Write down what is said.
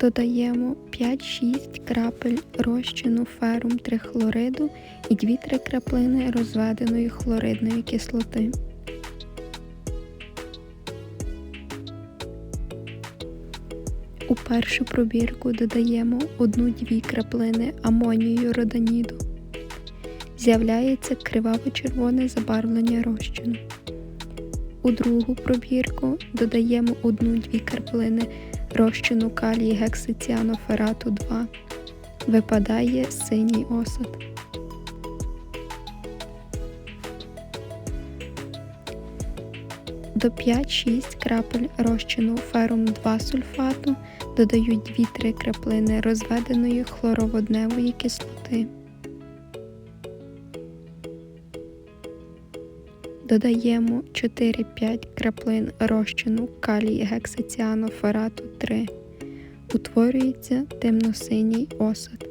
Додаємо 5-6 крапель розчину ферум трихлориду і 2-3 краплини розведеної хлоридної кислоти. У першу пробірку додаємо 1-2 краплини амонію роданіду. З'являється криваво-червоне забарвлення розчину. У другу пробірку додаємо 1-2 краплини розчину калій гексиціаноферату 2. Випадає синій осад. До 5-6 крапель розчину ферум 2 сульфату додають 2-3 краплини розведеної хлороводневої кислоти. Додаємо 4-5 краплин розчину калій гексаціанофорату 3. Утворюється темно-синій осад.